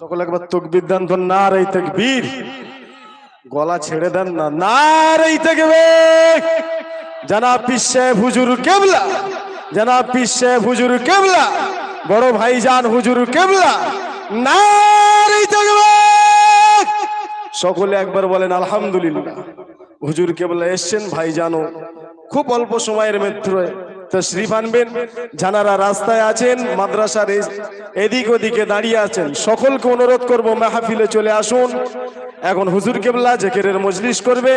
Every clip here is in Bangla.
সকলে একবার তকবির দেন তো না রে তকবীর। গলা ছেড়ে দেন না না রে তকবীর। জানাব পীর সাহেব হুজুর কেবলা, জানাব পীর সাহেব হুজুর কেবলা, বড় ভাইজান হুজুর কেবলা না রে তকবীর। সকলে একবার বলেন, আলহামদুলিল্লাহ। হুজুর কেবলা এসছেন, ভাইজানও খুব অল্প সময়ের মধ্যে তশরিফ আনবেন। যারা রাস্তায় আছেন, মাদ্রাসার এদিক ওদিকে দাঁড়িয়ে আছেন। সকলকে অনুরোধ করব মেহাফিলে চলে আসুন। এখন হুজুর কেবলা জেকেরের মজলিস করবে।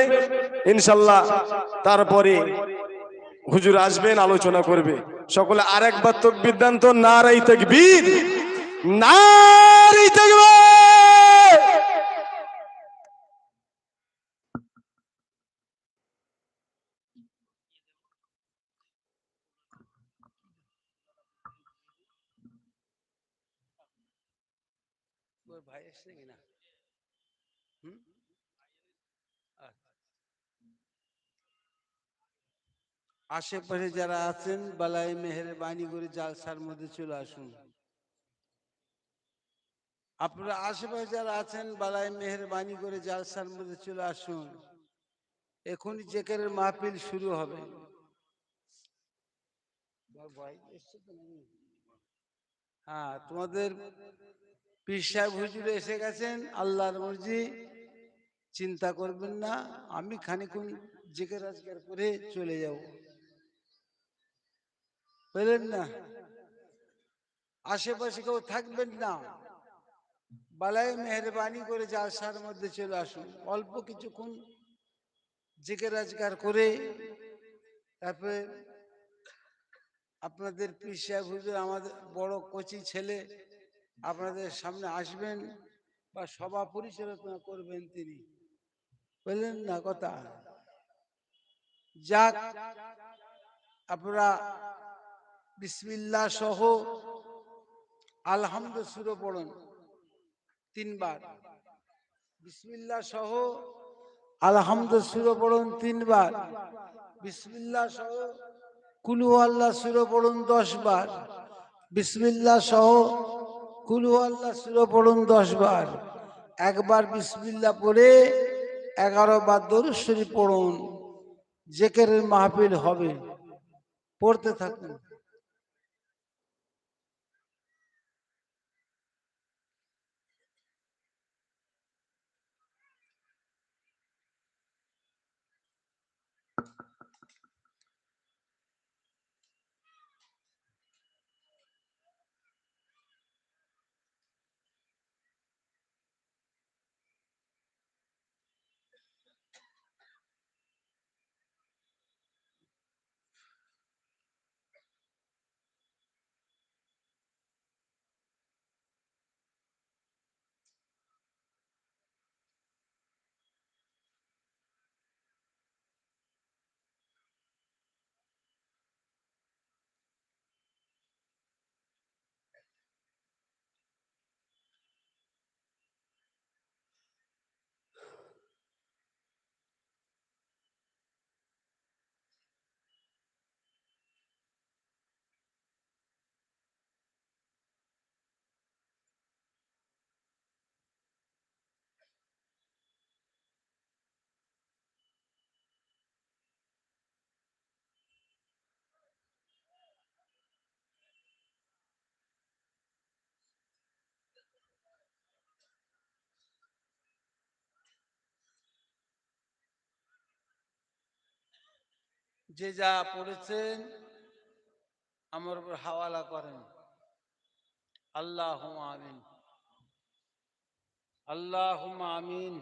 ইনশাল্লাহ তারপরে হুজুর আসবেন, আলোচনা করবে। সকলে আরেকবার তকবির দেন তো, নারাই তকবীর। নারাই তকবীর! ওর ভাই এসছে কিনা? হুম? আচ্ছা। আশেপাশে যারা আছেন বালাই মেহরবানি করে জালসার মধ্যে চলে আসুন। আপনারা আশেপাশে যারা আছেন বালাই মেহরবানি করে জালসার মধ্যে চলে আসুন। এখনই জেকেরের মাহফিল শুরু হবে? হ্যাঁ তোমাদের পীর সাহেব হুজুর এসে গেছেন, আল্লাহর মর্জি, চিন্তা করবেন না, আমি খানিকুন জেকের আজকার করে চলে যাব। বুঝলেন না, আশেপাশে কেউ থাকবেন না। বালাই মেহরবানি করে জালসার মধ্যে চলে আসুন। অল্প কিছুক্ষণ জেকের আজকার করে, তারপরে আপনাদের পীর সাহেব হুজুর, আমাদের বড় কচি ছেলে আপনাদের সামনে আসবেন বা সভা পরিচালনা করবেন তিনি। বললেন, না, কথা যাক, আপনারা বিসমিল্লাহ সহ আলহামদ সুরে পড়ুন তিনবার। বিসমিল্লাহ সহ আলহামদ সুরে পড়ুন তিনবার। বিসমিল্লাহ সহ কুলু আল্লাহ সুরে পড়ুন দশ বার বিসমিল্লাহ সহ কুলু আল্লাহ সুর পড়ুন দশ বার একবার বিসমিল্লা পড়ে এগারো বার দরুশ্বরী পড়ুন। জেকেরের মাহফিল হবে। পড়তে থাকুন। যে যা পড়েছেন আমার উপর হাওয়ালা করেন আল্লাহ আমিন আল্লাহ আমিন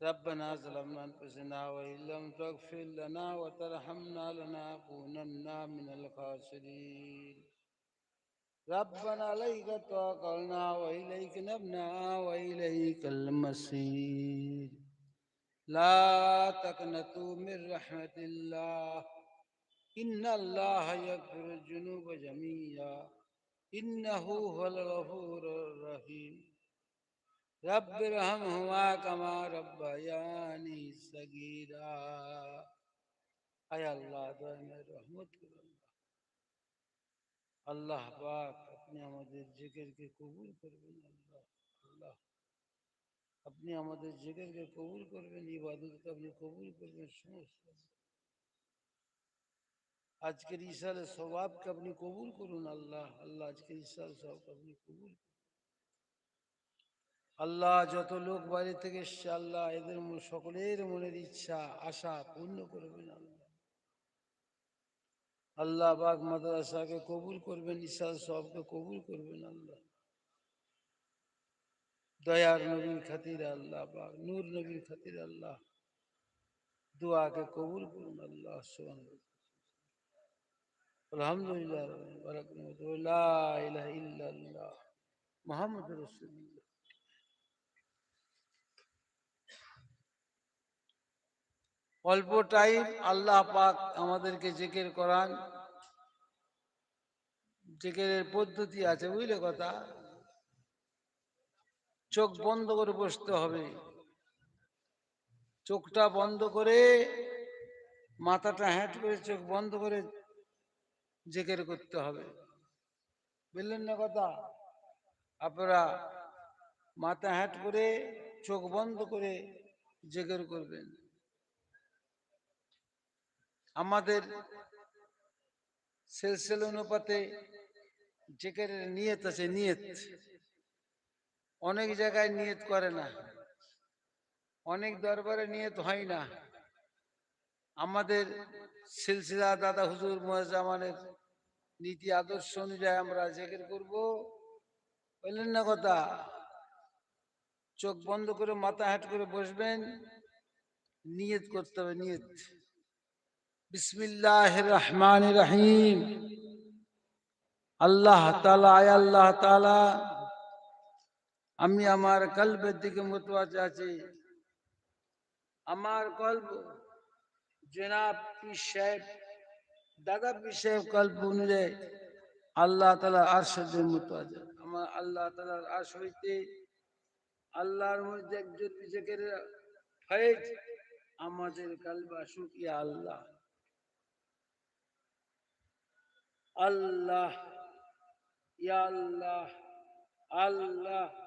ربنا ظلمنا انفسنا وان لم تغفر لنا وترحمنا لنكونن من الخاسرين ربنا عليك توكلنا واليك نبنا واليك المصير لا تقنطوا من رحمة الله إن الله يغفر الذنوب جميعا إنه هو الغفور الرحيم رب ارحمهما كما ربياني صغيرا আয় আল্লাহ দয়াময় রহমত করুন আল্লাহ পাক আপনি আমাদের জিকিরকে কবুল করবেন আল্লাহ আল্লাহ আপনি আমাদের জিকিরকে কবুল করবেন, ইবাদতকে আপনি কবুল করবেন, সমস্ত। আজকের ইশারের স্বভাবকে আপনি কবুল করুন, আল্লাহ। আল্লাহ আজকের ইশার স্বভাবকে আপনি কবুল আল্লাহ যত লোক বাইরে থেকে এসছে, আল্লাহ এদের সকলের মনের ইচ্ছা, আশা পূর্ণ করবেন আল্লাহ। আল্লাহ বাগ মাদ্রাসাকে কবুল করবেন ইশার সবকে কবুল করবেন আল্লাহ। দয়ার নবীর খাতির আল্লাহ বাগ নূর নবীর খাতির আল্লাহ। দোয়াকে কবুল করুন আল্লাহ, সুবহানাল্লাহ। আলহামদুলিল্লাহ মুহাম্মাদুর রাসূলুল্লাহ। অল্প টাইম আল্লাহ পাক আমাদেরকে জেকের করান। জেকেরের পদ্ধতি আছে, বুঝলে কথা? চোখ বন্ধ করে বসতে হবে। চোখটা বন্ধ করে মাথাটা হ্যাট করে চোখ বন্ধ করে জেকের করতে হবে। বুঝলেন না কথা? আপনারা মাথা হ্যাট করে চোখ বন্ধ করে জেকের করবেন। আমাদের সেলসেল অনুপাতে জেকের নিয়ত আছে, নিয়ত। অনেক জায়গায় নিয়ত করে না। অনেক দরবারে নিয়ত হয় না। আমাদের সিলসিলা দাদা হুজুর মহাজামানের নীতি আদর্শ অনুযায়ী আমরা জেকের করব। বললেন, না কথা চোখ বন্ধ করে, মাথা হাট করে বসবেন। নিয়ত করতে হবে, নিয়ত। বিসমিল্লাহ রহমান রহিম। আল্লাহ তালা আয় আল্লাহ তালা আমি আমার কল্পের দিকে মতওয়াজা আছি আমার কল্প জনাব সাহেব, দাদা পীর সাহেব কল্প অনুযায়ী আল্লাহ তালা আরশের মতওয়াজা আমার আল্লাহ তালার আশ আল্লাহর মধ্যে একজন নিজেকের ফয়েজ আমাদের কালবা শুকিয়া আল্লাহ। আল্লাহ, ইয়া আল্লাহ আল্লাহ।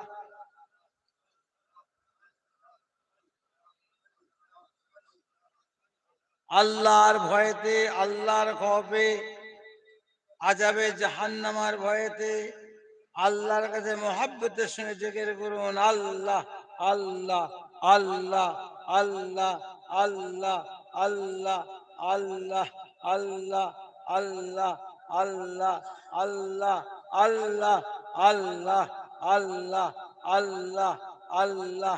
আল্লাহর ভয়েতে আল্লাহর খবে আজাবে জাহান্নামার ভয়েতে আল্লাহর কাছে মহাব্বতের সঙ্গে জেগের করুন আল্লাহ আল্লাহ আল্লাহ আল্লাহ আল্লাহ আল্লাহ আল্লাহ আল্লাহ আল্লাহ আল্লাহ আল্লাহ আল্লাহ আল্লাহ আল্লাহ আল্লাহ আল্লাহ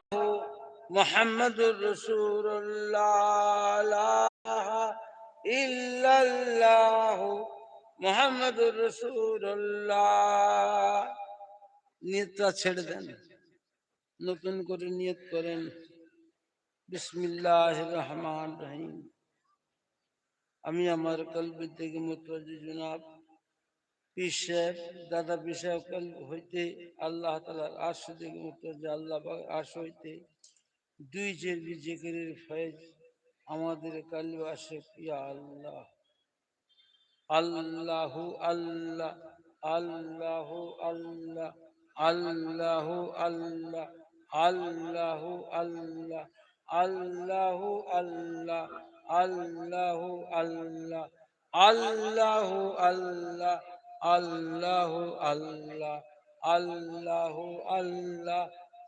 محمد رسول الله لا إله إلا الله محمد رسول الله নিয়তটা ছেড়ে দেন নতুন করে নিয়ত করেন বিসমিল্লাহ রহমান রহিম আমি আমার কলবি থেকে মুতওয়াজ্জি জনাব পীর সাহেব দাদা পীর সাহেব কাল হইতে আল্লাহ তালার আশ থেকে মুতওয়াজ্জি আল্লাহ পাক আশ হইতে দুই চেরবি জেকেরের ফয়েজ আমাদের কালবে আসে ইয়া আল্লাহ। আল্লাহু আল্লাহ আল্লাহু আল্লাহ আল্লাহু আল্লাহ আল্লাহু আল্লাহ আল্লাহু আল্লাহ আল্লাহু আল্লাহ আল্লাহু আল্লাহ আল্লাহু আল্লাহ আল্লাহু আল্লাহ